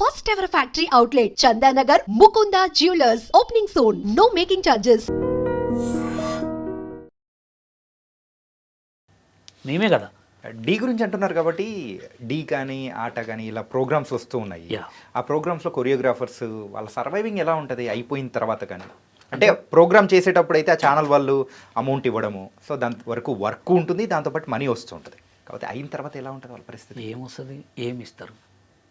First ever factory outlet, Chandanagar, Mukunda Jewelers, opening soon. No making charges. మేమే కదా. D గురించి అంటున్నారు కాబట్టి డీ కానీ ఆట కానీ ఇలా ప్రోగ్రామ్స్ వస్తూ ఉన్నాయి. ఆ ప్రోగ్రామ్స్లో కొరియోగ్రాఫర్స్ వాళ్ళ సర్వైవింగ్ ఎలా ఉంటుంది అయిపోయిన తర్వాత కానీ. అంటే ప్రోగ్రామ్ చేసేటప్పుడు అయితే ఆ ఛానల్ వాళ్ళు అమౌంట్ ఇవ్వడము సో దాని వరకు వర్క్ ఉంటుంది దాంతోపాటు మనీ వస్తూ ఉంటుంది. కాబట్టి అయిన తర్వాత ఎలా ఉంటుంది వాళ్ళ పరిస్థితి? ఏమొస్తుంది ఏమి ఇస్తారు?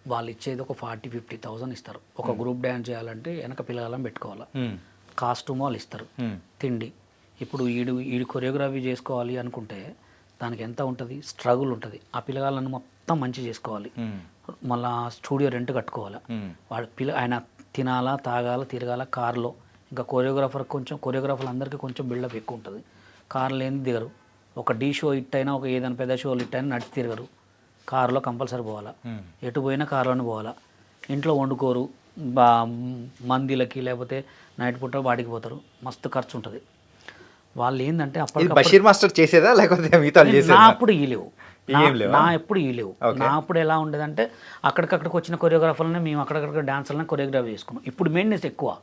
వాళ్ళు ఇచ్చేది ఒక ఫార్టీ ఫిఫ్టీ థౌసండ్ ఇస్తారు. ఒక గ్రూప్ డ్యాన్స్ చేయాలంటే వెనక పిల్లగాళ్ళని పెట్టుకోవాలి? Hmm. కాస్ట్యూమ్ వాళ్ళు ఇస్తారు. Hmm. తిండి. ఇప్పుడు ఈడు ఈడు కొరియోగ్రఫీ చేసుకోవాలి అనుకుంటే దానికి ఎంత ఉంటుంది? స్ట్రగుల్ ఉంటుంది. ఆ పిల్లగాళ్ళని మొత్తం మంచి చేసుకోవాలి. Hmm. మళ్ళా స్టూడియో రెంట్ కట్టుకోవాలి? Hmm. వాడు పిల్ల ఆయన తినాలా తాగాల తిరగాల కార్లో. ఇంకా కొరియోగ్రాఫర్ కొంచెం కొరియోగ్రాఫర్లు అందరికీ కొంచెం బిల్డప్ ఎక్కువ ఉంటుంది. కార్లు ఏంది దిగరు. ఒక డీ షో ఇట్ అయినా ఒక ఏదైనా పెద్ద షోలు ఇట్ అయినా నడిచి తిరగరు. కారులో కంపల్సరీ పోవాలా. ఎటు పోయినా కారులోనే పోవాలా. ఇంట్లో వండుకోరు బా మందిలకి లేకపోతే నైట్ పూట వాడికి పోతారు. మస్తు ఖర్చు ఉంటుంది. వాళ్ళు ఏంటంటే అప్పటికప్పుడు బషీర్ మాస్టర్ చేసేదా? లేకపోతే మిగతా నా అప్పుడు ఈ లేవు. నా- ఎప్పుడు ఈ లేవు. Okay. నా అప్పుడు ఎలా ఉండేదంటే అక్కడికక్కడికి వచ్చిన కొరియోగ్రాఫర్లని మేము అక్కడికక్కడ డాన్సర్లని కొరియోగ్రఫీ చేసుకున్నాం. ఇప్పుడు మెయిన్నెస్ ఎక్కువ.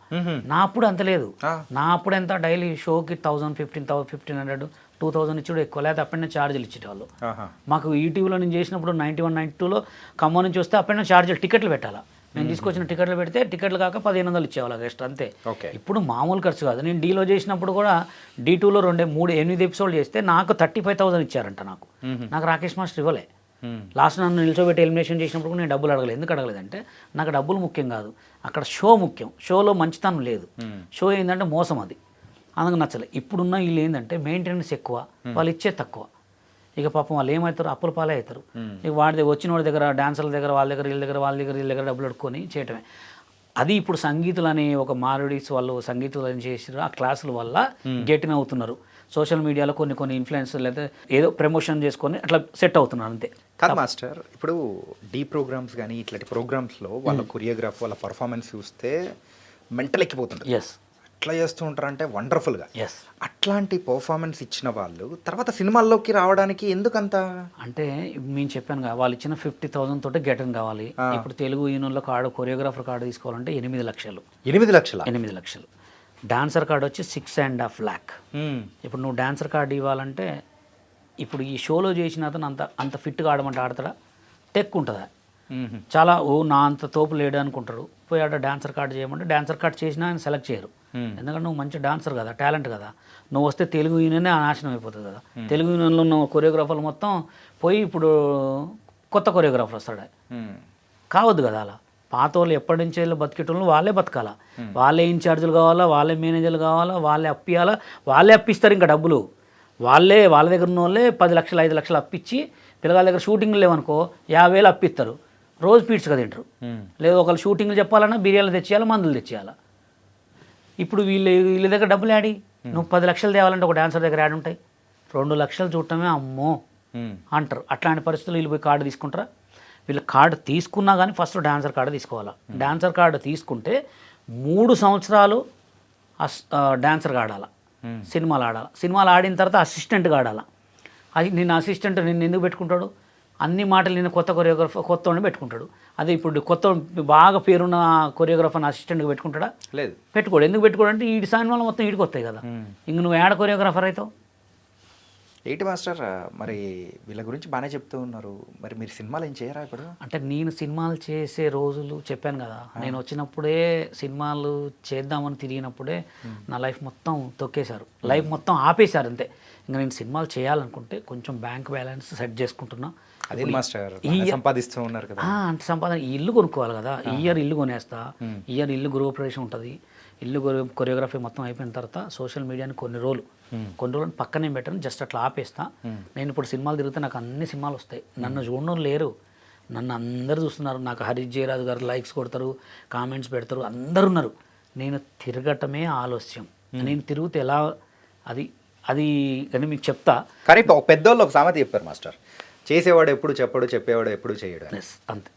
నా అప్పుడు అంత లేదు. నా అప్పుడు ఎంత డైలీ షోకి thousand fifteen thousand fifteen hundred two thousand ఇచ్చుడు ఎక్కువ లేదా అప్పటినే ఛార్జీలు ఇచ్చేవాళ్ళు ఆహా. మాకు ఈటీవీలో నేను చేసినప్పుడు నైంటీ వన్ నైంటీ టూలో ఖమ్మం నుంచి వస్తే అప్పటినే ఛార్జీలు టికెట్లు పెట్టాలా. నేను తీసుకొచ్చిన టికెట్లు పెడితే టికెట్లు కాక పదిహేను వందలు ఇచ్చేవాళ్ళు ఎక్స్ట్రా అంతే. ఓకే. ఇప్పుడు మామూలు ఖర్చు కాదు. నేను డీలో చేసినప్పుడు కూడా డీ టూలో రెండే మూడు ఎనిమిది ఎపిసోడ్లు చేస్తే నాకు థర్టీ ఫైవ్ థౌసండ్ ఇచ్చారంట నాకు. నాకు రాకేష్ మాస్టర్ ఇవ్వలే. లాస్ట్ నన్ను నిల్చోబెట్టి ఎలిమినేషన్ చేసినప్పుడు కూడా నేను డబ్బులు అడగలేదు ఎందుకు అడగలేదంటే నాకు డబ్బులు ముఖ్యం కాదు. అక్కడ షో ముఖ్యం. షోలో మంచితనం లేదు. షో ఏంటంటే మోసం అది. అందుకు నచ్చలేదు ఇప్పుడున్న వీళ్ళు ఏంటంటే మెయింటెనెన్స్ ఎక్కువ వాళ్ళు ఇచ్చే తక్కువ. ఇక పాపం వాళ్ళు ఏమవుతారు? అప్పుల పాలే అవుతారు. ఇక వాడి దగ్గర వచ్చిన వాడి దగ్గర డాన్సర్ల దగ్గర వాళ్ళ దగ్గర వీళ్ళ దగ్గర వాళ్ళ దగ్గర వీళ్ళ దగ్గర డబ్బులు అడుక్కొని చేయటమే. అది ఇప్పుడు సంగీతులు అనే ఒక మారుడీస్ వాళ్ళు సంగీతులు అని చేసారు ఆ క్లాసుల వల్ల గెటిన్ అవుతున్నారు. సోషల్ మీడియాలో కొన్ని కొన్ని ఇన్ఫ్లుయెన్స్ లేదా ఏదో ప్రమోషన్ చేసుకొని అట్లా సెట్ అవుతున్నారు అంతే. కాదు మాస్టర్ ఇప్పుడు డీ ప్రోగ్రామ్స్ కానీ ఇట్లాంటి ప్రోగ్రామ్స్లో వాళ్ళ కొరియోగ్రాఫ్ వాళ్ళ పర్ఫార్మెన్స్ చూస్తే మెంటల్ ఎక్కిపోతుంది ఎస్ ఎట్లా చేస్తూ ఉంటారంటే వండర్ఫుల్గా. ఎస్ అట్లాంటి పర్ఫార్మెన్స్ ఇచ్చిన వాళ్ళు తర్వాత సినిమాల్లోకి రావడానికి ఎందుకంత? అంటే మేము చెప్పాను వాళ్ళు ఇచ్చిన ఫిఫ్టీ థౌసండ్ తోటి గెటన్ కావాలి. ఇప్పుడు తెలుగు యూనియన్లో కార్డు కొరియోగ్రాఫర్ కార్డు తీసుకోవాలంటే ఎనిమిది లక్షలు. ఎనిమిది లక్షల? ఎనిమిది లక్షలు. డాన్సర్ కార్డు వచ్చి సిక్స్ అండ్ హాఫ్ ల్యాక్. ఇప్పుడు నువ్వు డాన్సర్ కార్డు ఇవ్వాలంటే ఇప్పుడు ఈ షోలో చేసిన అతను అంత అంత ఫిట్గా ఆడమంటే ఆడతాడా? టెక్ ఉంటుందా? చాలా ఓ నా అంత తోపు లేడు అనుకుంటారు. పోయి ఆడ డాన్సర్ కార్డు చేయమంటే డాన్సర్ కార్డు చేసినా ఆయన సెలెక్ట్ చేయరు. ఎందుకంటే నువ్వు మంచి డాన్సర్ కదా టాలెంట్ కదా. నువ్వు వస్తే తెలుగు యూనియనే నాశనం అయిపోతుంది కదా. తెలుగు యూనియన్లో ఉన్న కొరియోగ్రాఫర్లు మొత్తం పోయి ఇప్పుడు కొత్త కొరియోగ్రాఫర్ వస్తాడు. కావద్దు కదా అలా. పాత వాళ్ళు ఎప్పటి నుంచి వెళ్ళి బతికేటోళ్ళు వాళ్ళే బతకాలా. వాళ్ళే ఇన్ఛార్జీలు కావాలా వాళ్ళే మేనేజర్లు కావాలా వాళ్ళే అప్పియాలా వాళ్ళే అప్పిస్తారు ఇంకా డబ్బులు. వాళ్ళే వాళ్ళ దగ్గర ఉన్న వాళ్ళే పది లక్షలు ఐదు లక్షలు అప్పించి పిల్లగాళ్ళ దగ్గర షూటింగ్లు లేవనుకో యాభై వేలు అప్పిస్తారు. రోజు పీడ్స్గా తింటారు. లేదు ఒకళ్ళు షూటింగ్లు చెప్పాలన్నా బిర్యానీలు తెచ్చేయాలి మందులు తెచ్చేయాలి? ఇప్పుడు వీళ్ళు వీళ్ళ దగ్గర డబ్బులు యాడి నువ్వు పది లక్షలు తేవాలంటే ఒక డాన్సర్ దగ్గర యాడ్ ఉంటాయి. రెండు లక్షలు చూడటమే అమ్మో అంటారు. అట్లాంటి పరిస్థితులు వీళ్ళు పోయి కార్డు తీసుకుంటారా? వీళ్ళు కార్డు తీసుకున్నా కానీ ఫస్ట్ డాన్సర్ కార్డు తీసుకోవాలా? డాన్సర్ కార్డు తీసుకుంటే మూడు సంవత్సరాలు డాన్సర్గా ఆడాల? సినిమాలు ఆడాలి? సినిమాలు ఆడిన తర్వాత అసిస్టెంట్గా ఆడాల? అది నిన్న అసిస్టెంట్ నిన్ను ఎందుకు పెట్టుకుంటాడు? అన్ని మాటలు నిన్ను కొత్త కొరియోగ్రాఫర్ కొత్త వాడిని పెట్టుకుంటాడు. అదే ఇప్పుడు కొత్త బాగా పేరున్న కొరియోగ్రాఫర్ని అసిస్టెంట్గా పెట్టుకుంటాడా? లేదు. పెట్టుకోడు. ఎందుకు పెట్టుకోడు అంటే ఈ సినిమాలు మొత్తం ఈడికి వస్తాయి కదా. ఇంక నువ్వు ఏడ కొరియోగ్రాఫర్ అవుతావు? ఏంటి మాస్టర్? మరి వీళ్ళ గురించి బాగానే చెప్తూ ఉన్నారు. మరి మీరు సినిమాలు ఏం చేయరా ఇప్పుడు? అంటే నేను సినిమాలు చేసే రోజులు చెప్పాను కదా. నేను వచ్చినప్పుడే సినిమాలు చేద్దామని తిరిగినప్పుడే నా లైఫ్ మొత్తం తొక్కేశారు. లైఫ్ మొత్తం ఆపేశారు అంతే. ఇంకా నేను సినిమాలు చేయాలనుకుంటే కొంచెం బ్యాంక్ బ్యాలెన్స్ సెట్ చేసుకుంటున్నా. అదే మాస్టర్ సంపాదిస్తూ ఉన్నారు కదా. అంటే సంపాదన ఈ ఇల్లు కొనుక్కోవాలి కదా. ఇయర్ ఇల్లు కొనేస్తా. ఇయర్ ఇల్లు గృహప్రవేశం ఉంటుంది. ఇల్లు కొరి- కొరియోగ్రఫీ మొత్తం అయిపోయిన తర్వాత సోషల్ మీడియాని కొన్ని రోజులు కొన్ని రోజులు పక్కనే పెట్టను జస్ట్ అట్లా ఆపేస్తా. నేను ఇప్పుడు సినిమాలు తిరిగితే నాకు అన్ని సినిమాలు వస్తాయి. నన్ను చూడడం లేరు. నన్ను అందరు చూస్తున్నారు. నాకు హరీష్ జయరాజు గారు లైక్స్ కొడతారు కామెంట్స్ పెడతారు. అందరు ఉన్నారు. నేను తిరగటమే ఆలస్యం. నేను తిరిగితే ఎలా అది అది కానీ మీకు చెప్తా. కానీ ఒక పెద్దోళ్ళు ఒక సామెత చెప్పారు మాస్టర్. చేసేవాడు ఎప్పుడు చెప్పడు చెప్పేవాడు ఎప్పుడు చేయడు. ఎస్ అంతే.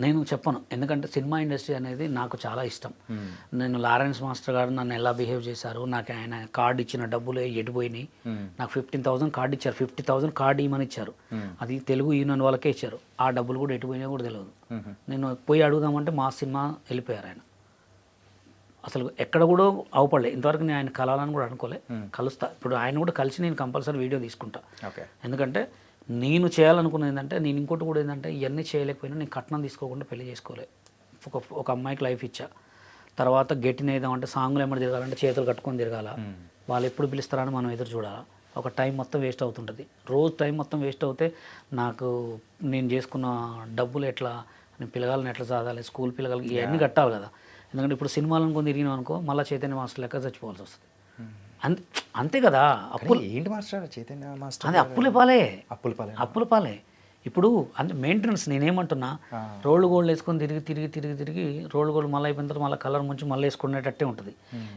నేను చెప్పను. ఎందుకంటే సినిమా ఇండస్ట్రీ అనేది నాకు చాలా ఇష్టం. నేను లారెన్స్ మాస్టర్ గారు నన్ను ఎలా బిహేవ్ చేశారు నాకు ఆయన కార్డు ఇచ్చిన డబ్బులు ఎటు పోయినాయి నాకు ఫిఫ్టీన్ థౌసండ్ కార్డు ఇచ్చారు. ఫిఫ్టీ థౌసండ్ కార్డు ఇవ్వమని ఇచ్చారు. అది తెలుగు యూనియన్ వాళ్ళకే ఇచ్చారు. ఆ డబ్బులు కూడా ఎటు పోయినా కూడా తెలియదు నేను పోయి అడుగుదామంటే మా సినిమా వెళ్ళిపోయారు ఆయన. అసలు ఎక్కడ కూడా అవపడలే ఇంతవరకు నేను ఆయన కలాలని కూడా అనుకోలే. కలుస్తా. ఇప్పుడు ఆయన కూడా కలిసి నేను కంపల్సరీ వీడియో తీసుకుంటా. ఎందుకంటే నేను చేయాలనుకున్నది ఏంటంటే నేను ఇంకోటి కూడా ఏంటంటే ఇవన్నీ చేయలేకపోయినా నేను కట్నం తీసుకోకుండా పెళ్ళి చేసుకోలే. ఒక ఒక అమ్మాయికి లైఫ్ ఇచ్చా. తర్వాత గట్టిన ఏదామంటే సాంగ్లు ఏమైనా తిరగాలంటే చేతులు కట్టుకొని తిరగాల. వాళ్ళు ఎప్పుడు పిలుస్తారని మనం ఎదురు చూడాలి. ఒక టైం మొత్తం వేస్ట్ అవుతుంటుంది. రోజు టైం మొత్తం వేస్ట్ అవుతే నాకు నేను చేసుకున్న డబ్బులు ఎట్లా నేను పిల్లగాలని ఎట్లా చదవాలి స్కూల్ పిల్లగాలకి ఇవన్నీ కట్టాలి కదా. ఎందుకంటే ఇప్పుడు సినిమాలు అనుకుని తిరిగినాం అనుకో మళ్ళీ చైతన్య మాస్టర్ లెక్క చచ్చిపోవాల్సి వస్తుంది. అంతే అంతే కదా అప్పులు. ఏంటి మాస్టర్ చైతన్య మాస్టర్ అది అప్పులు పాలే. అప్పుల పాలే. అప్పుల పాలే. ఇప్పుడు అంటే మెయింటెనెన్స్ నేనేమంటున్నా రోడ్లు గోల్డ్ వేసుకొని తిరిగి తిరిగి తిరిగి తిరిగి రోడ్లు గోల్డ్ మళ్ళీ అయిపోయిన తర్వాత మళ్ళీ కలర్ ముంచి మళ్ళీ వేసుకునేటట్టే ఉంటుంది.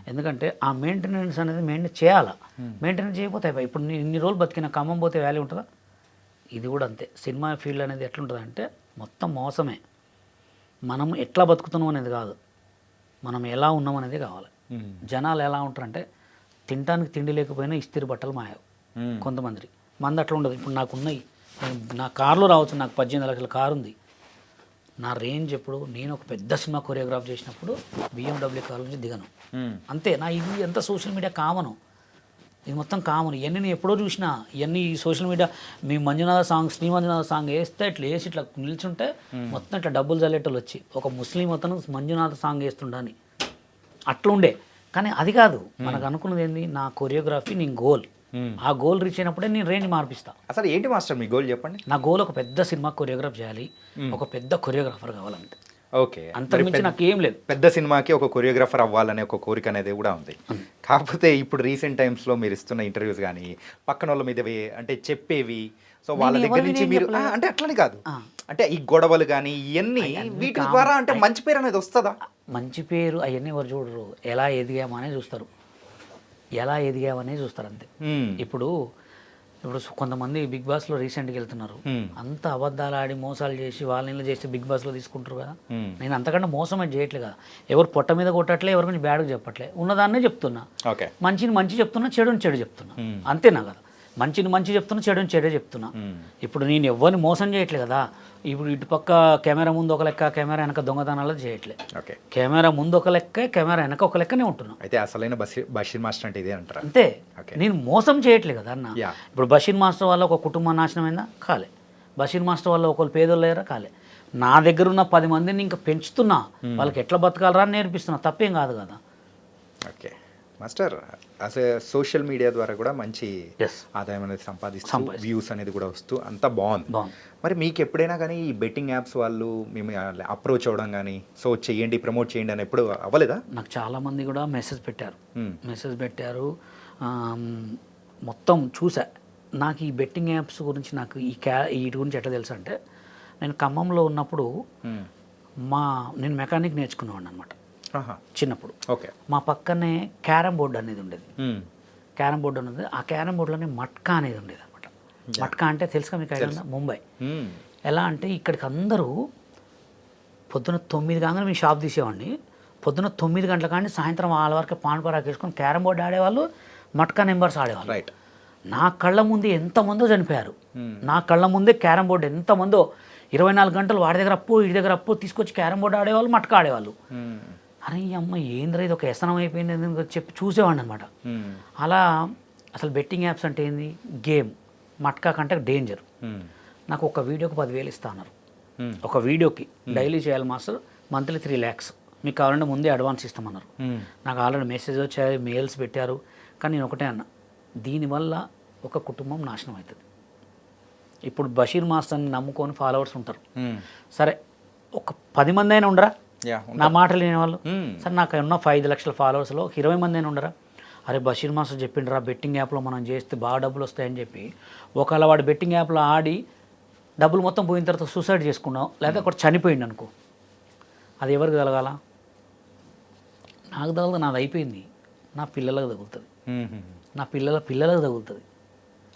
ఎందుకంటే ఆ మెయింటెనెన్స్ అనేది మెయింటైన్ చేయాలా? మెయింటెనెన్స్ చేయకపోతే. ఇప్పుడు నేను ఇన్ని రోజులు బతికిన ఖమ్మం పోతే వాల్యూ ఉంటుందా? ఇది కూడా అంతే. సినిమా ఫీల్డ్ అనేది ఎట్లుంటుంది అంటే మొత్తం మోసమే. మనం ఎట్లా బతుకుతున్నాం అనేది కాదు. మనం ఎలా ఉన్నాం అనేది కావాలి. జనాలు ఎలా ఉంటారంటే తినడానికి తిండి లేకపోయినా ఇస్తిరి బట్టలు మాయవు. కొంతమంది. మంది అట్లా ఉండదు. ఇప్పుడు నాకు ఉన్నాయి నేను- నా కార్లో రావచ్చు. నాకు పద్దెనిమిది లక్షల కారు ఉంది. నా రేంజ్ ఎప్పుడు? నేను ఒక పెద్ద సినిమా కొరియోగ్రాఫ్ చేసినప్పుడు బిఎండబ్ల్యూ కార్ నుంచి దిగను. అంతే. నా ఇది ఎంత సోషల్ మీడియా కామను? ఇది మొత్తం కామన్. ఇవన్నీ నేను ఎప్పుడో చూసినా. ఇవన్నీ ఈ సోషల్ మీడియా మీ మంజునాథ సాంగ్ శ్రీ మంజునాథ సాంగ్ వేస్తే ఇట్లా వేసి ఇట్లా నిల్చుంటే మొత్తం ఇట్లా డబ్బులు చల్లేటోళ్ళు వచ్చి. ఒక ముస్లిం అతను మంజునాథ సాంగ్ వేస్తుండని అట్లా ఉండే. కానీ అది కాదు. మనకు అనుకున్నది ఏంది? నా కొరియోగ్రఫీ నేను గోల్ ఆ గోల్ రీచ్ అయినప్పుడే నేను రేంజ్ మార్పిస్తా. అసలు ఏంటి మాస్టర్ మీ గోల్ చెప్పండి? నా గోల్ ఒక పెద్ద సినిమా కొరియోగ్రాఫ్ చేయాలి. ఒక పెద్ద కొరియోగ్రాఫర్ కావాలంటే ఓకే. అంతకుమించి నాకు ఏం లేదు. పెద్ద సినిమాకి ఒక కొరియోగ్రాఫర్ అవ్వాలనే ఒక కోరిక అనేది కూడా ఉంది. కాకపోతే ఇప్పుడు రీసెంట్ టైమ్స్లో మీరు ఇస్తున్న ఇంటర్వ్యూస్ కానీ పక్కన వాళ్ళ మీద అంటే చెప్పేవి సో వాళ్ళ దగ్గర నుంచి మీరు అంటే అట్లని కాదు. అంటే ఈ గొడవలు కానీ ఇవన్నీ వీటి. ద్వారా అంటే మంచి పేరు అనేది వస్తుందా మంచి పేరు అవన్నీ ఎవరు చూడరు ఎలా ఎదిగామనే చూస్తారు ఎలా ఎదిగామనే చూస్తారు అంతే. ఇప్పుడు ఇప్పుడు కొంతమంది బిగ్ బాస్లో రీసెంట్గా వెళ్తున్నారు. అంత అబద్ధాలు ఆడి మోసాలు చేసి వాళ్ళని చేసి బిగ్ బాస్లో తీసుకుంటారు కదా. నేను అంతకంటే మోసం అయితే చేయట్లే కదా ఎవరు పొట్ట మీద కొట్టట్లే ఎవరి గురించి బ్యాడ్గా చెప్పట్లే ఉన్నదాన్నే చెప్తున్నా మంచిని మంచి చెప్తున్నా చెడుని చెడు చెప్తున్నా. అంతేనా కదా మంచిని మంచి చెప్తున్నా చెడుని చెడే చెప్తున్నా. ఇప్పుడు నేను ఎవరిని మోసం చేయట్లే కదా. ఇప్పుడు ఇటుపక్క కెమెరా ముందు ఒక లెక్క కెమెరా వెనక దొంగతనాలు చేయట్లే. ఓకే. కెమెరా ముందు ఒక లెక్క కెమెరా వెనక ఒక లెక్కనే ఉంటున్నా. అయితే అసలైన బషీర్ మాస్టర్ అంటే ఇదే అంటారా? అంతే. నేను మోసం చేయట్లే కదా అన్న. ఇప్పుడు బషీర్ మాస్టర్ వల్ల ఒక కుటుంబం నాశనం అయిందా? కాలే. బషీర్ మాస్టర్ వల్ల ఒకళ్ళు పేదోళ్ళు లేరా కాలే. నా దగ్గర ఉన్న పది మందిని ఇంకా పెంచుతున్నా. వాళ్ళకి ఎట్లా బతకాలరా అని నేర్పిస్తున్నా. తప్పేం కాదు కదా. ఓకే. మాస్టర్ అసలు సోషల్ మీడియా ద్వారా కూడా మంచి. ఆదాయం అనేది సంపాదిస్తూ. వ్యూస్ అనేది కూడా వస్తూ అంతా బాగుంది మరి మీకు ఎప్పుడైనా కానీ ఈ బెట్టింగ్ యాప్స్ వాళ్ళు మేము అప్రోచ్ అవ్వడం కానీ సో చేయండి ప్రమోట్ చేయండి అని ఎప్పుడు అవ్వలేదా నాకు చాలామంది కూడా మెసేజ్ పెట్టారు Hmm. మెసేజ్ పెట్టారు ఆమ్, మొత్తం చూసా నాకు ఈ బెట్టింగ్ యాప్స్ గురించి నాకు ఈ క్యా వీటి గురించి ఎట్లా తెలుసు అంటే నేను ఖమ్మంలో ఉన్నప్పుడు మ్మ్. మా నేను మెకానిక్ నేర్చుకునేవాడిని అనమాట. చిన్నప్పుడు. ఓకే. మా పక్కనే క్యారమ్ బోర్డు అనేది ఉండేది. క్యారమ్ బోర్డు అనేది ఆ క్యారమ్ బోర్డులోనే మట్కా అనేది ఉండేది అనమాట మట్కా అంటే తెలుసుగా మీకు ఐడియా? ముంబై. ఎలా అంటే ఇక్కడికి అందరూ పొద్దున తొమ్మిది కాగానే మేము షాప్ తీసేవాడిని. పొద్దున తొమ్మిది గంటల కానీ సాయంత్రం వాళ్ళ వరకు పాన్ పరాకు వేసుకొని క్యారమ్ బోర్డు ఆడేవాళ్ళు మట్కా నెంబర్స్ ఆడేవాళ్ళు. రైట్. నా కళ్ళ ముందే ఎంతమందో చనిపోయారు. నా కళ్ళ ముందే క్యారమ్ బోర్డు ఎంతమందో. ఇరవై నాలుగు గంటలు వాడి దగ్గర అప్పు వీడి దగ్గర అప్పు తీసుకొచ్చి క్యారమ్ బోర్డు ఆడేవాళ్ళు మట్కా ఆడేవాళ్ళు. అరే అమ్మ ఏంద్రా ఇది ఒక వ్యసనం అయిపోయింది అని చెప్పి చూసేవాడిని అనమాట. అలా అసలు బెట్టింగ్ యాప్స్ అంటే ఏంది? గేమ్. మట్కా కంటే డేంజర్. నాకు ఒక వీడియోకి పదివేలు ఇస్తా అన్నారు. ఒక వీడియోకి డైలీ చేయాలి మాస్టర్ మంత్లీ త్రీ ల్యాక్స్. మీకు కావాలంటే ముందే అడ్వాన్స్ ఇస్తామన్నారు. నాకు ఆల్రెడీ మెసేజ్ వచ్చాయి మెయిల్స్ పెట్టారు. కానీ నేను ఒకటే అన్న దీనివల్ల ఒక కుటుంబం నాశనం అవుతుంది. ఇప్పుడు బషీర్ మాస్టర్ని నమ్ముకొని ఫాలోవర్స్ ఉంటారు. సరే ఒక పది మంది అయినా ఉండరా? నా మాటలు లేని వాళ్ళు. మ్మ్. సరే నాకు ఉన్న ఐదు లక్షల ఫాలోవర్స్లో ఒక ఇరవై మంది అయినా ఉండరా? అరే బషీర్ మాస్టర్ చెప్పిండ్రా బెట్టింగ్ యాప్లో మనం చేస్తే బాగా డబ్బులు వస్తాయని చెప్పి. ఒకవేళ వాడు బెట్టింగ్ యాప్లో ఆడి డబ్బులు మొత్తం పోయిన తర్వాత సూసైడ్ చేసుకున్నాం లేదా ఒకటి చనిపోయింది అనుకో. అది ఎవరికి తగలగాల నాకు తగలదు నాది అయిపోయింది. నా పిల్లలకు తగులుతుంది. మ్మ్. నా పిల్లల పిల్లలకు తగులుతుంది.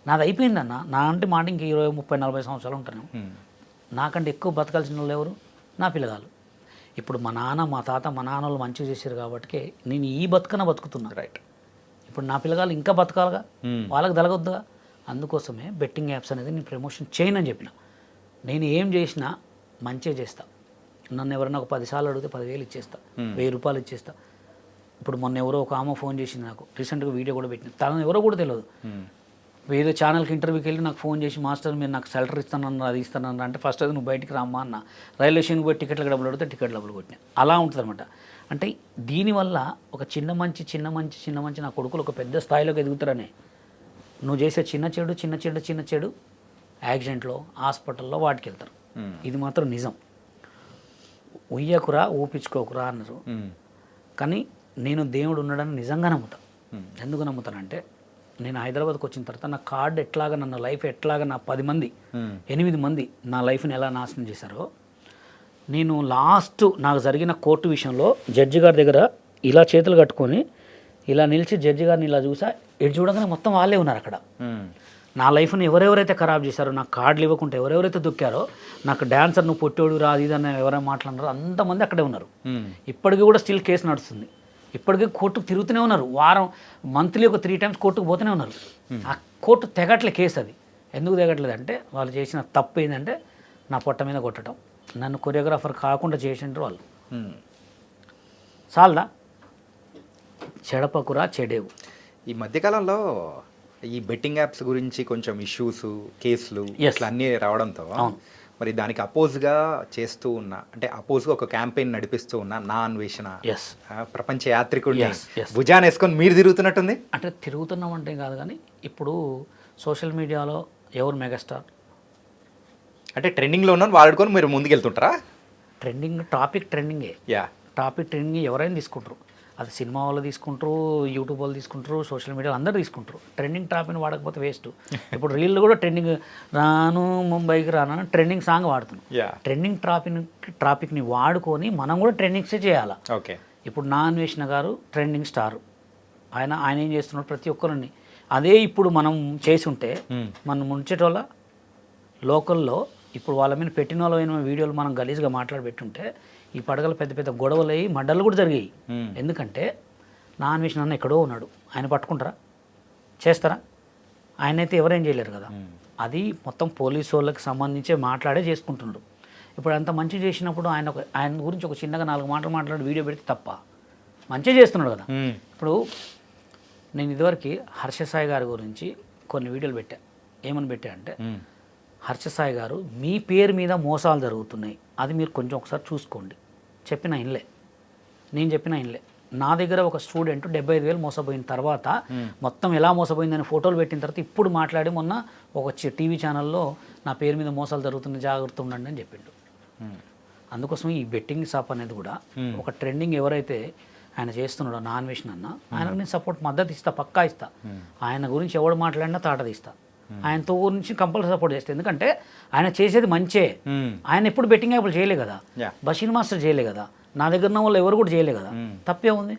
నాది అయిపోయిందన్న నా అంటే మాట ఇంక ఇరవై ముప్పై నలభై సంవత్సరాలు ఉంటాను. నాకంటే ఎక్కువ బతకాల్సిన వాళ్ళు ఎవరు? నా పిల్లగాలు ఇప్పుడు మా నాన్న మా తాత మా నాన్న వాళ్ళు మంచిగా చేశారు కాబట్టి నేను ఈ బతుకన బతుకుతున్నా. రైట్ ఇప్పుడు నా పిల్లగాలు ఇంకా బతకాలిగా? వాళ్ళకి తలగొద్దుగా అందుకోసమే బెట్టింగ్ యాప్స్ అనేది నేను ప్రమోషన్ చేయనని చెప్పిన. నేను ఏం చేసినా మంచిగా చేస్తా. నన్ను ఎవరైనా ఒక పదిసార్లు అడిగితే పదివేలు ఇచ్చేస్తా. వెయ్యి రూపాయలు ఇచ్చేస్తా. ఇప్పుడు మొన్న ఎవరో ఒక ఆమె ఫోన్ చేసింది నాకు. రీసెంట్గా వీడియో కూడా పెట్టింది. తను ఎవరో కూడా తెలియదు. ఏదో ఛానల్కి ఇంటర్వ్యూకి వెళ్ళి నాకు ఫోన్ చేసి మాస్టర్ మీరు నాకు సెలరీ ఇస్తానన్నారు అది ఇస్తానన్నారు అంటే ఫస్ట్ అది నువ్వు బయటికి రామ్మా అన్న. రైల్వే స్టేషన్కి పోయి టికెట్లకు డబ్బులు అడిగితే టికెట్ డబ్బులు కొట్టినా. అలా ఉంటుంది అనమాట అంటే దీనివల్ల ఒక చిన్న మంచి చిన్న మంచి చిన్న మంచి నా కొడుకులు ఒక పెద్ద స్థాయిలోకి ఎదుగుతారనే. నువ్వు చేసే చిన్న చెడు చిన్న చెడు చిన్న చెడు యాక్సిడెంట్లో హాస్పిటల్లో వాటికి వెళ్తారు ఇది మాత్రం నిజం. ఉయ్యకురా ఊపించుకోకురా అన్నారు. కానీ నేను దేవుడు ఉన్నాడని నిజంగా నమ్ముతా. ఎందుకు నమ్ముతానంటే నేను హైదరాబాద్కి వచ్చిన తర్వాత నా కార్డు ఎట్లాగా నన్ను లైఫ్ ఎట్లాగా నా పది మంది ఎనిమిది మంది నా లైఫ్ని ఎలా నాశనం చేశారో నేను లాస్ట్ నాకు జరిగిన కోర్టు విషయంలో జడ్జి గారి దగ్గర ఇలా చేతులు కట్టుకొని ఇలా నిలిచి జడ్జి గారిని ఇలా చూసా. ఇటు చూడగానే మొత్తం వాళ్ళే ఉన్నారు అక్కడ. నా లైఫ్ని ఎవరెవరైతే ఖరాబ్ చేశారో నాకు కార్డులు ఇవ్వకుంటే ఎవరెవరైతే దొక్కారో నాకు డాన్సర్ నువ్వు పొట్టోడు రా అది ఇది అని ఎవరైనా మాట్లాడినారో అంతమంది అక్కడే ఉన్నారు. ఇప్పటికీ కూడా స్టిల్ కేసు నడుస్తుంది. ఇప్పటికీ కోర్టుకు తిరుగుతూనే ఉన్నారు. వారం మంత్లీ ఒక త్రీ టైమ్స్ కోర్టుకు పోతూనే ఉన్నారు. ఆ కోర్టు తెగట్లే కేసు అది. ఎందుకు తెగట్లేదు అంటే వాళ్ళు చేసిన తప్పు ఏంటంటే నా పొట్ట మీద కొట్టడం. నన్ను కొరియోగ్రాఫర్ కాకుండా చేసిండ్రు వాళ్ళు. చాలదా? చెడపకురా చెడేవు. ఈ మధ్యకాలంలో ఈ బెట్టింగ్ యాప్స్ గురించి కొంచెం ఇష్యూస్ కేసులు. ఇట్లా అన్నీ రావడంతో. మరి దానికి అపోజ్గా చేస్తూ ఉన్న అంటే అపోజ్గా ఒక క్యాంపెయిన్ నడిపిస్తూ ఉన్న నా అన్వేషణ ప్రపంచ యాత్రికుడిని yes. భుజాన్ని వేసుకొని మీరు తిరుగుతున్నట్టుంది? అంటే తిరుగుతున్నాం అంటే కాదు కానీ ఇప్పుడు సోషల్ మీడియాలో ఎవరు మెగాస్టార్? అంటే ట్రెండింగ్లో ఉన్న వాడుకొని మీరు ముందుకెళ్తుంటారా? ట్రెండింగ్ టాపిక్ ట్రెండింగే. యా టాపిక్ ట్రెండింగ్ ఎవరైనా తీసుకుంటారు. అది సినిమా వాళ్ళు తీసుకుంటారు యూట్యూబ్ వాళ్ళు తీసుకుంటారు సోషల్ మీడియా అందరూ తీసుకుంటారు. ట్రెండింగ్ టాపిక్ని వాడకపోతే వేస్ట్ ఇప్పుడు రీల్ కూడా ట్రెండింగ్ రాను ముంబైకి రాను ట్రెండింగ్ సాంగ్ వాడుతున్నాం. ట్రెండింగ్ టాపిక్ టాపిక్ని వాడుకొని మనం కూడా ట్రెండింగ్సే చేయాలి? ఓకే ఇప్పుడు నా అన్వేషణ గారు ట్రెండింగ్ స్టార్ ఆయన ఆయన ఏం చేస్తున్నాడు ప్రతి ఒక్కరిని. అదే ఇప్పుడు మనం చేసి ఉంటే Hmm. మనం ముంచేటోళ్ళ లోకల్లో ఇప్పుడు వాళ్ళ మీద పెట్టిన వాళ్ళ వీడియోలు మనం గలీజ్గా మాట్లాడి పెట్టుంటే ఈ పడగలు పెద్ద పెద్ద గొడవలు అయ్యి మడ్డలు కూడా జరిగాయి. ఎందుకంటే నా అన్వేషణ అన్న ఎక్కడో ఉన్నాడు. ఆయన పట్టుకుంటారా? చేస్తారా? ఆయన అయితే ఎవరేం చేయలేరు కదా. అది మొత్తం పోలీసు వాళ్ళకి సంబంధించే మాట్లాడే చేసుకుంటున్నాడు ఇప్పుడు అంత మంచి చేసినప్పుడు ఆయన ఒక ఆయన గురించి ఒక చిన్నగా నాలుగు మాటలు మాట్లాడి వీడియో పెడితే తప్ప మంచిగా చేస్తున్నాడు కదా. ఇప్పుడు నేను ఇదివరకు హర్ష సాయి గారి గురించి కొన్ని వీడియోలు పెట్టా. ఏమని పెట్టా అంటే మ్మ్. హర్ష సాయి గారు మీ పేరు మీద మోసాలు జరుగుతున్నాయి. అది మీరు కొంచెం ఒకసారి చూసుకోండి. చెప్పిన ఇన్లే. నేను చెప్పిన ఇన్లే. నా దగ్గర ఒక స్టూడెంట్ డెబ్బై ఐదు వేలు మోసపోయిన తర్వాత మొత్తం ఎలా మోసపోయిందని ఫోటోలు పెట్టిన తర్వాత ఇప్పుడు మాట్లాడి మొన్న ఒక టీవీ ఛానల్లో నా పేరు మీద మోసాలు జరుగుతున్నాయి జాగ్రత్త ఉండండి అని చెప్పిండు. అందుకోసం ఈ బెట్టింగ్ షాప్ అనేది కూడా ఒక ట్రెండింగ్ ఎవరైతే ఆయన చేస్తున్నాడో నా అన్వేషణ అన్న ఆయనకు నేను సపోర్ట్ మద్దతు ఇస్తా పక్కా ఇస్తా. ఆయన గురించి ఎవడు మాట్లాడినా తాట తీస్తా. ఆయనతో గురించి కంపల్సరీ సపోర్ట్ చేస్తా. ఎందుకంటే ఆయన చేసేది మంచే. ఆయన ఎప్పుడు బెట్టింగ్ యాప్లు చేయలే కదా. బషీర్ మాస్టర్ చేయలే కదా. నా దగ్గర ఉన్న వాళ్ళు ఎవరు కూడా చేయలే కదా. తప్పే ఉంది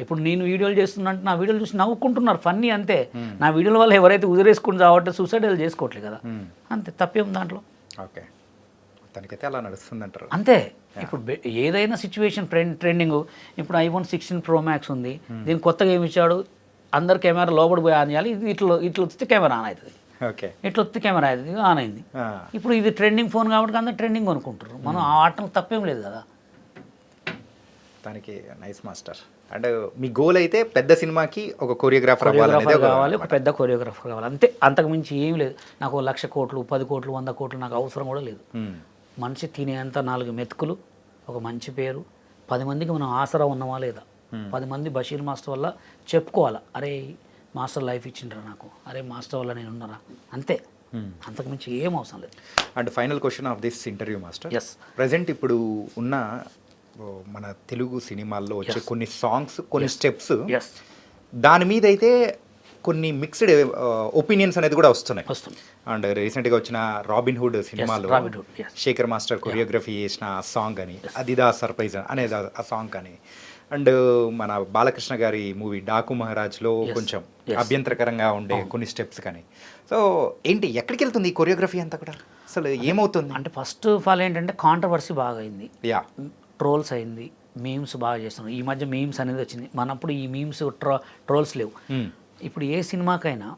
ఇప్పుడు నేను వీడియోలు చేస్తున్నా అంటే నా వీడియోలు చూసి నవ్వుకుంటున్నారు ఫన్నీ అంతే. నా వీడియోల వల్ల ఎవరైతే ఉదిరేసుకుని రావట్లేదు సూసైడ్ చేసుకోవట్లేదు కదా. అంతే తప్పే ఉంది దాంట్లో? ఓకే. తనకైతే అలా నడుస్తుంది అంటారు అంతే ఇప్పుడు ఏదైనా సిచ్యువేషన్ ట్రెండ్ ట్రెండింగ్ ఇప్పుడు ఐఫోన్ సిక్స్టీన్ ప్రో మ్యాక్స్ ఉంది. దీనికి కొత్తగా ఏమి ఇచ్చాడు? అందరు కెమెరా లోపల పోయి ఆన్ చేయాలి. ఇది ఇట్లా ఇట్లా వస్తే కెమెరా ఆన్ అవుతుంది. ఓకే. ఇట్లా వస్తే కెమెరా అవుతుంది ఆన్ అయింది. ఇప్పుడు ఇది ట్రెండింగ్ ఫోన్ కాబట్టి అందరు ట్రెండింగ్ కొనుక్కుంటారు మనం ఆ ఆటలు తప్పేం లేదు కదా. తనకి నైస్ మాస్టర్ అండ్ మీ గోల్ అయితే పెద్ద సినిమాకి ఒక కొరియోగ్రాఫర్ కావాలి ఒక పెద్ద కొరియోగ్రాఫర్ కావాలి. అంతే అంతకు మించి ఏం లేదు. నాకు లక్ష కోట్లు పది కోట్లు వంద కోట్లు నాకు అవసరం కూడా లేదు. మనిషి తినేంత నాలుగు మెతుకులు ఒక మంచి పేరు పది మందికి మనం ఆసరా ఉన్నామా లేదా పది మంది బషీర్ మాస్టర్ వల్ల చెప్పుకోవాలా అరే మాస్టర్ లైఫ్ ఇచ్చిండ్రా నాకు అరే మాస్టర్ వల్ల నేను ఉన్నారా అంతే. Hmm. అంతకు మించి ఏం అవసరం లేదు. And final question of this interview master Yes. Present ఇప్పుడు ఉన్న మన తెలుగు సినిమాల్లో వచ్చే కొన్ని సాంగ్స్ కొన్ని స్టెప్స్ ఎస్ దాని మీద అయితే కొన్ని మిక్స్డ్ ఒపీనియన్స్ అనేది కూడా వస్తున్నాయి. అండ్ రీసెంట్గా వచ్చిన రాబిన్ హుడ్ సినిమాలో. శేఖర్ మాస్టర్ కొరియోగ్రఫీ చేసిన ఆ సాంగ్ అని అదిదా సర్ప్రైజ్ అనేది ఆ- ఆ సాంగ్ కానీ అండ్ మన బాలకృష్ణ గారి మూవీ డాకు మహారాజ్లో. కొంచెం. అభ్యంతరకరంగా ఉండే కొన్ని స్టెప్స్ కానీ. సో ఏంటి ఎక్కడికి వెళ్తుంది ఈ కొరియోగ్రఫీ అంతా కూడా? అసలు ఏమవుతుంది? అంటే ఫస్ట్ ఆఫ్ ఆల్ ఏంటంటే కాంట్రవర్సీ బాగా అయింది యా. ట్రోల్స్ అయింది. మీమ్స్ బాగా చేస్తున్నారు ఈ మధ్య మీమ్స్ అనేది వచ్చింది. మనప్పుడు ఈ మీమ్స్ ట్రో ట్రోల్స్ లేవు. ఇప్పుడు ఏ సినిమాకైనా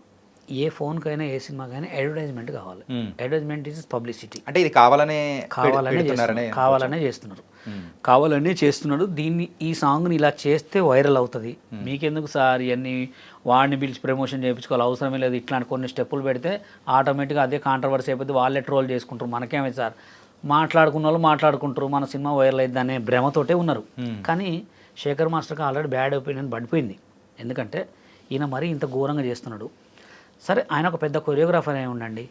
ఏ ఫోన్కైనా ఏ సినిమాకైనా అడ్వర్టైజ్మెంట్ కావాలి. Hmm. అడ్వర్టైజ్మెంట్ ఇస్ పబ్లిసిటీ అంటే ఇది కావాలనే కావాలనే కావాలనే చేస్తున్నారు. Hmm. కావాలనే చేస్తున్నాడు. దీన్ని ఈ సాంగ్ని ఇలా చేస్తే వైరల్ అవుతుంది. మీకెందుకు సార్ ఇవన్నీ వాడిని పిలిచి ప్రమోషన్ చేయించుకోవాలి? అవసరమే లేదు. ఇట్లాంటి కొన్ని స్టెప్పులు పెడితే ఆటోమేటిక్గా అదే కాంట్రవర్సీ అయిపోతే వాళ్ళే ట్రోల్ చేసుకుంటారు. మనకేమైంది సార్? మాట్లాడుకున్న వాళ్ళు మాట్లాడుకుంటారు. మన సినిమా వైరల్ అయింది అనే భ్రమతోటే ఉన్నారు. Hmm. కానీ శేఖర్ మాస్టర్కి ఆల్రెడీ బ్యాడ్ ఒపీనియన్ పడిపోయింది. ఎందుకంటే ఈయన మరీ ఇంత ఘోరంగా చేస్తున్నాడు. సరే ఆయన ఒక పెద్ద కొరియోగ్రాఫర్ అయి ఉండండి.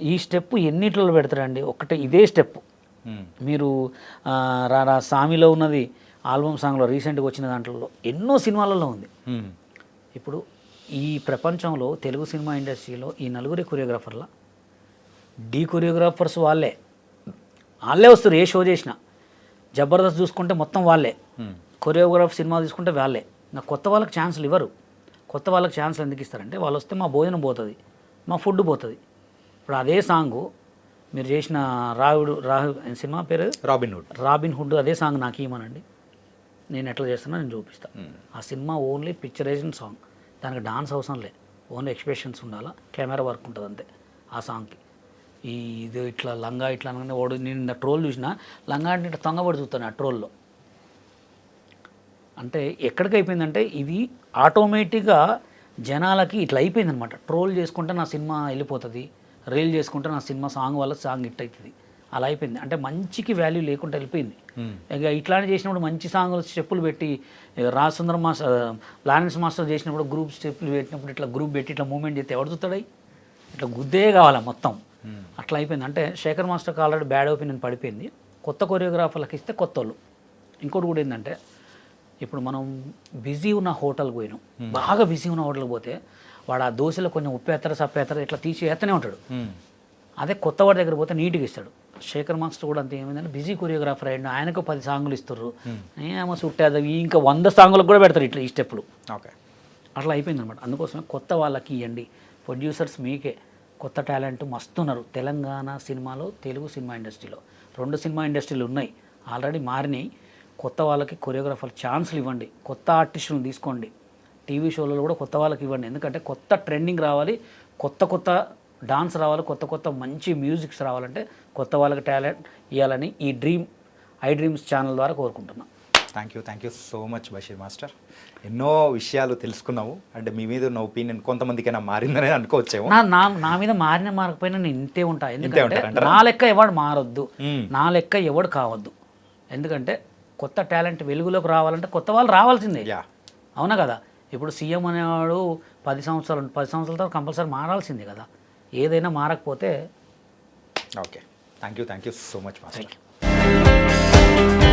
ఈ స్టెప్ ఎన్నిట్లో పెడతారండి ఒకటే ఇదే స్టెప్. మీరు ఆ, రా రా సామిలో ఉన్నది ఆల్బమ్ సాంగ్లో రీసెంట్గా వచ్చిన దాంట్లో ఎన్నో సినిమాలలో ఉంది. ఇప్పుడు ఈ ప్రపంచంలో తెలుగు సినిమా ఇండస్ట్రీలో ఈ నలుగురి కొరియోగ్రాఫర్ల డీ కొరియోగ్రాఫర్స్ వాళ్ళే. వాళ్ళే వస్తారు ఏ షో చేసినా. జబర్దస్త్ చూసుకుంటే మొత్తం వాళ్ళే. Hmm. కొరియోగ్రాఫ్ సినిమా తీసుకుంటే వాళ్ళే. ఇంకా కొత్త వాళ్ళకి ఛాన్సులు ఇవ్వరు. కొత్త వాళ్ళకి ఛాన్సులు ఎందుకు ఇస్తారంటే వాళ్ళు వస్తే మా భోజనం పోతుంది మా ఫుడ్ పోతుంది. ఇప్పుడు అదే సాంగు మీరు చేసిన రావుడు రాహు సినిమా పేరు? Robin Hood. రాబిన్ హుడ్ అదే సాంగ్ నాకు ఇవ్వమనండి. నేను ఎట్లా చేస్తున్నా నేను చూపిస్తాను. ఆ సినిమా ఓన్లీ పిక్చరైజేషన్ సాంగ్ దానికి డాన్స్ అవసరం లే. ఓన్లీ ఎక్స్ప్రెషన్స్ ఉండాలా కెమెరా వర్క్ ఉంటుంది అంతే ఆ సాంగ్కి ఈ ఇది ఇట్లా లంగా ఇట్లా అనగానే ఓడు నేను ట్రోల్ చూసిన లంగా అంటే ఇట్లా తొంగబడి చూస్తాను ఆ ట్రోల్లో అంటే ఎక్కడికి అయిపోయిందంటే ఇది ఆటోమేటిక్గా జనాలకి ఇట్లా అయిపోయింది అనమాట ట్రోల్ చేసుకుంటే నా సినిమా వెళ్ళిపోతుంది రీల్ చేసుకుంటే నా సినిమా సాంగ్ వల్ల సాంగ్ హిట్ అవుతుంది అలా అయిపోయింది. అంటే మంచికి వాల్యూ లేకుండా వెళ్ళిపోయింది. ఇక ఇట్లాంటి చేసినప్పుడు మంచి సాంగ్లు స్టెప్పులు పెట్టి ఇక రాజ్ సుందర్ మాస్టర్ లారెన్స్ మాస్టర్ చేసినప్పుడు గ్రూప్ స్టెప్పులు పెట్టినప్పుడు ఇట్లా గ్రూప్ పెట్టి ఇట్లా మూమెంట్ చేస్తే ఎవడు చూస్తాడై ఇట్లా గుద్దే కావాలా మొత్తం. అట్లా అయిపోయింది. అంటే శేఖర్ మాస్టర్కి ఆల్రెడీ బ్యాడ్ ఒపీనియన్ పడిపోయింది. కొత్త కొరియోగ్రాఫర్లకు ఇస్తే కొత్త వాళ్ళు ఇంకోటి కూడా ఏంటంటే ఇప్పుడు మనం బిజీ ఉన్న హోటల్కి పోయినాం. బాగా బిజీ ఉన్న హోటల్కి పోతే వాడు ఆ దోశలో కొంచెం ఉప్పేత్తర సప్పేత్తర ఇట్లా తీసి ఎత్తనే ఉంటాడు. అదే కొత్త వాడి దగ్గర పోతే నీట్గా ఇస్తాడు. శేఖర్ మాస్టర్ కూడా అంతే ఏమైందంటే బిజీ కొరియోగ్రాఫర్ అయ్యాడు ఆయనకు పది సాంగులు ఇస్తారు ఏమో సుట్టేది ఇంకా వంద సాంగులకు కూడా పెడతారు ఇట్లా ఈ స్టెప్పులు. ఓకే. అట్లా అయిపోయింది అనమాట అందుకోసమే కొత్త వాళ్ళకి ఇవ్వండి. ప్రొడ్యూసర్స్ మీకే కొత్త టాలెంట్ మస్తున్నారు తెలంగాణ సినిమాలో తెలుగు సినిమా ఇండస్ట్రీలో. రెండు సినిమా ఇండస్ట్రీలు ఉన్నాయి. ఆల్రెడీ మారినాయి. కొత్త వాళ్ళకి కొరియోగ్రాఫర్ ఛాన్సులు ఇవ్వండి. కొత్త ఆర్టిస్టులను తీసుకోండి. టీవీ షోలలో కూడా కొత్త వాళ్ళకి ఇవ్వండి. ఎందుకంటే కొత్త ట్రెండింగ్ రావాలి కొత్త కొత్త డాన్స్ రావాలి కొత్త కొత్త మంచి మ్యూజిక్స్ రావాలంటే కొత్త వాళ్ళకి టాలెంట్ ఇవ్వాలని ఈ డ్రీమ్ ఐ డ్రీమ్స్ ఛానల్ ద్వారా కోరుకుంటున్నాను thank you thank you so much Basheer master. ఎన్నో విషయాలు తెలుసుకున్నావు. అంటే మీ మీద ఉన్న ఒపీనియన్ కొంతమందికైనా మారిందని అనుకోవచ్చేమో. నా నా మీద మారిన మారకపోయినా నేను ఇంతే ఉంటా. ఎందుకంటే? నా లెక్క ఎవడు మారొద్దు. నా లెక్క ఎవడు కావద్దు. ఎందుకంటే కొత్త టాలెంట్ వెలుగులోకి రావాలంటే కొత్త వాళ్ళు రావాల్సిందే. అవునా కదా? ఇప్పుడు సీఎం అనేవాడు పది సంవత్సరాలు పది సంవత్సరాల తర్వాత కంపల్సరీ మారాల్సిందే కదా. ఏదైనా మారకపోతే okay. Thank you thank you so much thank you